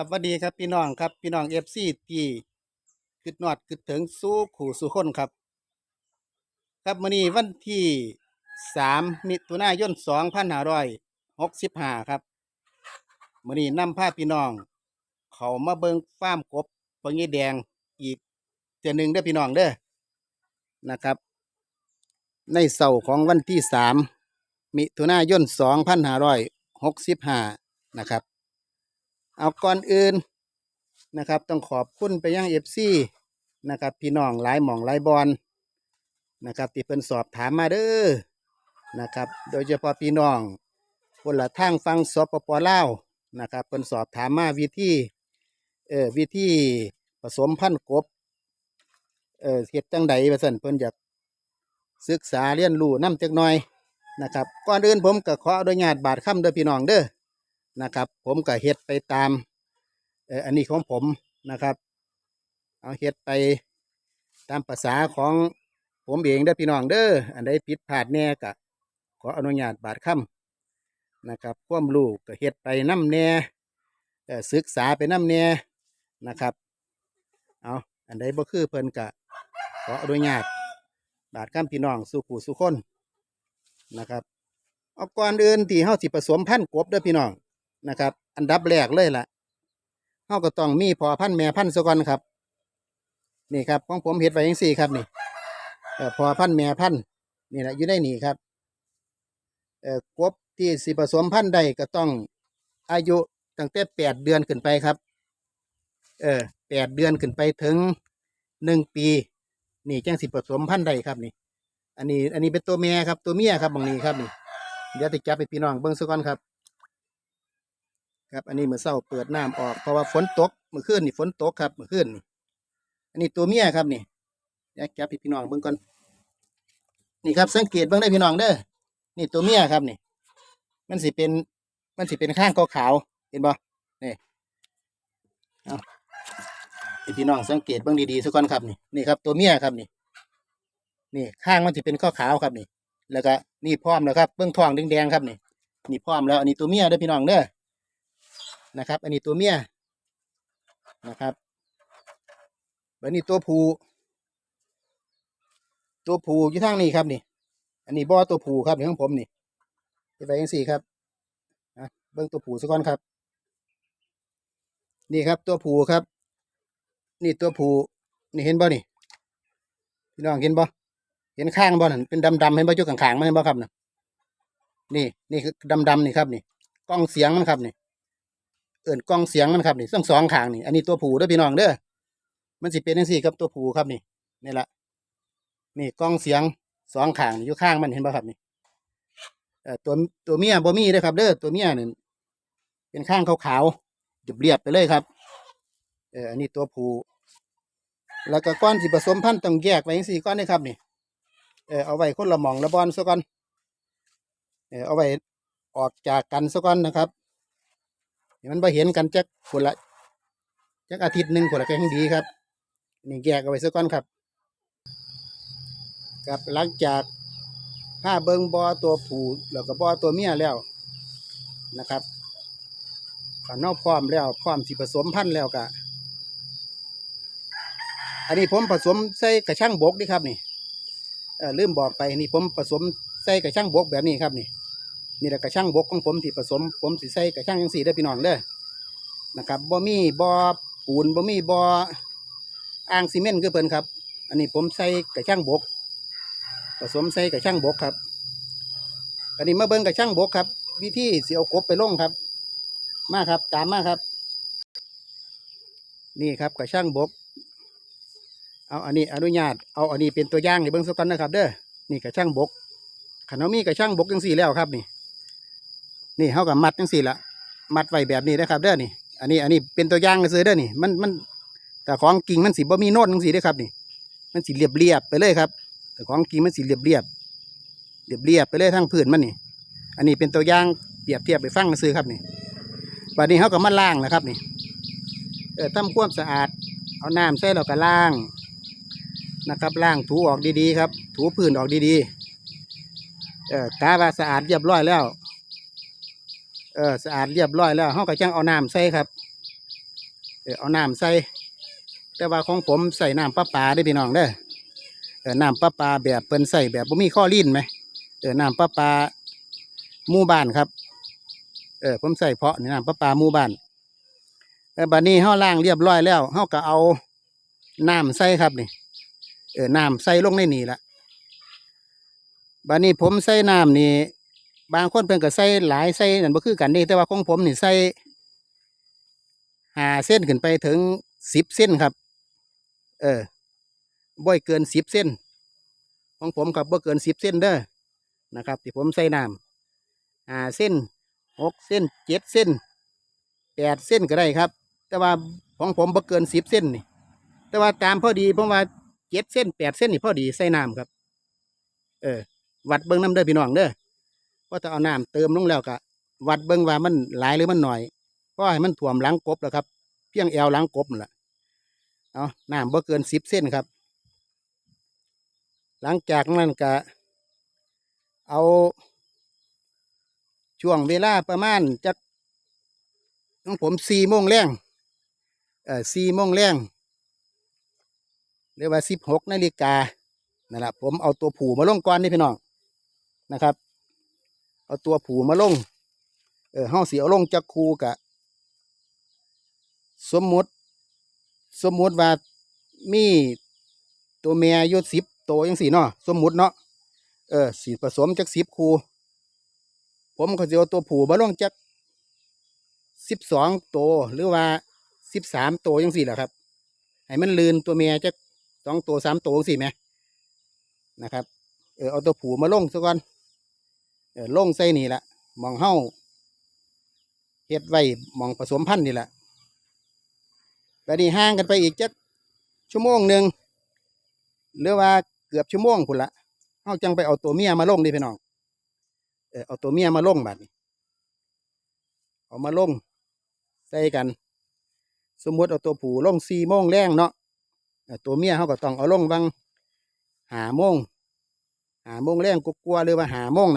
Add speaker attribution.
Speaker 1: ครับสวัสดีครับพี่น้องครับพี่น้องเอฟซีที่คิดนอดคิดถึงสู้ขู่สู้คนครับ ครับมื้อนี้วันที่สามมิถุนายนสองพันห้าร้อยหกสิบห้าครับมื้อนี้นำพาพี่น้อง เขามาเบิงฟาร์มกบปงยีแดงอีกเทื่อหนึ่งเด้อพี่น้องเด้อนะครับ ในเสาร์ของวันที่สามมิถุนายนสองพันห้าร้อยหกสิบห้านะครับ เอาก่อนอื่นนะครับ ต้องขอบคุณไปยังเอฟซีนะครับ พี่น้องหลายหม่องหลายบอลนะครับที่เพิ่นสอบถามมาเด้อนะครับ โดยเฉพาะพี่น้องคนละทางฟังสปปลาวนะครับเพิ่นสอบถามมาวิธีเออวิธีผสมพันธุ์กบเออเฮ็ดจังใดว่าซั่นเพิ่นอยากศึกษาเรียนรู้นำจักหน่อยนะครับก่อนอื่นผมก็ขออนุญาตบาดคำเด้อพี่น้องเด้อ นะครับ ผมก็เฮ็ดไปตามเอ่ออันนี้ของผมนะครับ เอาเฮ็ดไปตามภาษาของผมเองเด้พี่น้องเด้ออันใดผิดพลาดแน่ก็ขออนุญาตบาดคำนะครับความรู้ก็เฮ็ดไปน้ำแน่เอ่อศึกษาไปน้ำแน่นะครับเอาอันใดบ่คือเพิ่นก็ขออนุญาตบาดคำพี่น้องสู่ผู้สู่คนนะครับเอาก่อนอื่นที่เฮาสิผสมพันธุ์กบเด้อพี่น้อง นะครับ อันดับแรกเลยล่ะเฮาก็ต้องมีพอพันแม่พันธุ์ซะก่อนครับ นี่ครับของผมเฮ็ดไว้จังซี่ครับนี่เอ่อพอพันแม่พันนี่แหละอยู่ในนี่ครับเอ่อกบที่สิผสมพันธุ์ไดก็ต้องอายุตั้งแต่แปดเดือนขึ้นไปครับ เออแปดเดือนขึ้นไปถึงหนึ่งปี นี่แจังสิผสมพันธุ์ไดครับนี่ อันนี้อันนี้เป็นตัวแม่ครับตัวเมียครับบางนี้ครับนี่เดี๋ยวติจับไปพี่น้องเบิ้งซะก่อนครับ ครับ อันนี้เมื่อเช้าเปิดน้ำออกเพราะว่าฝนตกเมื่อคืนนี่ฝนตกครับเมื่อคืนนี่อันนี้ตัวเมียครับนี่เดี๋ยวจับไปพี่น้องเบิ้งก่อนนี่ครับสังเกตเบิ้งได้พี่น้องเด้อนี่ตัวเมียครับนี่ มันสิเป็นมันสิเป็นข้างขาวเห็นบ่นี่เอาพี่น้องสังเกตเบิ้งดีๆซะก่อนครับนี่นี่ครับตัวเมียครับนี่นี่ข้างมันสิเป็นขาวครับนี่ แล้วก็นี่พร้อมแล้วครับเบื้องทองแดงๆครับนี่นี่พร้อมแล้วอันนี้ตัวเมียเด้อพี่น้องเด้อ นะครับ อันนี้ตัวเมียนะครับอันนี้ตัวผู้ตัวผู้อยู่ทางนี้ครับนี่ อันนี้บ่อตัวผู้ครับนี่ของผมนี่จะไปยังสี่ครับอะเบื้งตัวผู้สักก่อนครับ นี่ครับตัวผู้ครับ นี่ตัวผู้นี่เห็นบ่นี่พี่น้องเห็นบ่เห็นข้างบ่นั่นเป็นดำๆเห็นบ่อยู่ข้างๆมันเห็นบ่ครับน่ะนี่นี่คือดำๆนี่ครับนี่กล้องเสียงมันครับนี่ เอิ่นกล้องเสียงมันครับนี่ทั้งสองข้างนี่อันนี้ตัวผูเด้อพี่น้องเด้อมันสิเป็นจังซี่ครับตัวผูครับนี่นี่ละนี่กล้องเสียงสองข้างอยู่ข้างมันเห็นบ่ครับนี่เอ่อตัวตัวเมียบ่มีเด้อครับ เด้อตัวเมียนี่เป็นข้างขาวๆเรียบไปเลยครับเอออันนี้ตัวผูแล้วก็ก้อนสิผสมพันธุ์ต้องแยกไว้จังซี่ก้อนนี่ครับนี่เออเอาไว้คนละหมองละบอนซะก่อนเออเอาไว้ออกจากกันซะก่อนนะครับ มันไปเห็นกันจักคนละจักอาทิตย์หนึ่งคนละแค่งดีครับ นี่แยกเอาไว้ซะก่อนครับครับหลังจากผ้าเบิงบอตัวผู้แล้วก็บอตัวเมียแล้วนะครับขันนอกพร้อมแล้วพร้อมสิผสมพันธุ์แล้วกะอันนี้ผมผสมใส่กระช่างบกนี่ครับนี่เออลืมบอกไปนี่ผมผสมใส่กระช่างบกแบบนี้ครับนี่ นี่แหละกระช่างบกของผมที่ผสม ผมสิใส่กระช่างยังสีได้พี่น้องเด้อนะครับบ่มีบ่อปูนบ่มีบ่ออ่างซีเมนต์คือเพิ่นครับ อันนี้ผมใส่กระช่างบก ผสมใส่กระช่างบกครับ อันนี้มาเบิ่งกระช่างบกครับ วิธีสิเอากบไปลงครับ มาครับตามมาครับ นี่ครับกระช่างบก เอาอันนี้อนุญาตเอาอันนี้เป็นตัวอย่างให้เบิ่งสักก่อนนะครับ เด้อนี่กระช่างบกขันเอามีกระช่างบกจังสี่แล้วครับนี่ นี่เขากับมัดจังสี่ละมัดไว้แบบนี้นะครับเด้อนี่ อันนี้อันนี้เป็นตัวอย่างซื้อเด้อนี่มันมันแต่ของกิ่งมันสีบ่มีโน่นจังสี่ด้ครับนี่ มันสีเรียบเรียบไปเลยครับแต่ของกิ่งมันสีเรียบเรียบเรียบเรียบไปเลยทั้งพื้นมันนี่ อันนี้เป็นตัวอย่างเปรียบเทียบไปฟังซื้อครับนี่บัดนี้เขากับมาล้างนะครับนี่เออทำความสะอาด เอาน้ำใส่แล้วก็ล้างนะครับล้างถูออกดีๆครับ ถูพื้นออกดีๆเออกาว่าสะอาดเรียบร้อยแล้ว เออสะอาดเรียบร้อยแล้วเขาก็จังเอาน้ำใส่ครับอเอาน้ำใส่แต่ว่าของผมใส่น้ำประปาได้พี่น้องเด้อเออน้ำประปาแบบเปิ้นใส่แบบบ่มีข้อลิ้นไหมเออน้ำประปาหมู่บ้านครับเออผมใส่เพาะนี่น้ำประปาหมู่บ้านเออบัดนี้เฮาล้างเรียบร้อยแล้วเฮาก็เอาน้ำใส่ครับนี่เออน้ำใส่ลงในนี่ละบัดนี้ผมใส่น้ำนี่ บางคนเพิ่นก็ใส่หลายใส่นั่นบ่คือกันนี่แต่ว่าของผมนี่ใส่ห้าเส้นขึ้นไปถึงสิบเส้นครับ เออบ่อยเกินสิบเส้น ของผมครับบ่เกินสิบเส้นเด้อนะครับที่ผมใส่น้ำห้าเส้นหกเส้นเจ็ดเส้นแปดเส้นก็ได้ครับ แต่ว่าของผมบ่เกินสิบเส้นนี่ แต่ว่าตามพอดีผมว่าเจ็ดเส้นแปดเส้นนี่พอดีใส่น้ำครับ เออ วัดเบิ้งน้ำเด้อพี่น้องเด้อ ว่าถ้าเอาน้ำเติมลงแล้วก็วัดเบิ้งว่ามันหลายหรือมันหน่อยเพราะให้มันถ่วมหลังกบแล้วครับ เพียงแอวหลังกบนั่นแหละเอาน้ำบ่เกินสิบเส้นครับ หลังจากนั้นก็เอาช่วงเวลาประมาณจักของผมสี่โมงแรงเออสี่โมงแรงเรียกว่าสิบหกนาฬิกานั่นแหละผมเอาตัวผูมาลงก่อนนี่พี่น้องนะครับ เอาตัวผูมาลง เออเฮาสิเอาลงจักคูกะ สมมุติ สมมุติว่ามีตัวเมียยู่สิบตัวยังสี่เนาะสมมุติเนาะเออสีผสมจักสิบคูผมก็จะเอาตัวผูมาลงจักสิบสองตัวหรือว่าสิบสามตัวยังสี่แหละครับให้มันลืนตัวเมียจักสองตัวสามตัวจังสี่ไหมนะครับ เออเอาตัวผูมาลงซะก่อน ลงใส่นี่แหละมองเฮ้าเฮ็ดไว้มองผสมพันธุ์นี่แหละแล้วนี่ห่างกันไปอีกจักชั่วโมงหนึ่งหรือว่าเกือบชั่วโมงพุ่นละเฮาจังไปเอาตัวเมียมาลงดิพี่น้อง เออเอาตัวเมียมาลงบัดนี้เอามาลงใส่กัน สมมติเอาตัวผู้ลงสี่โมงแรงเนาะตัวเมียเขาก็ต้องเอาลงบางหาโมงหาโมงแรงกลัวหรือว่าหาโมง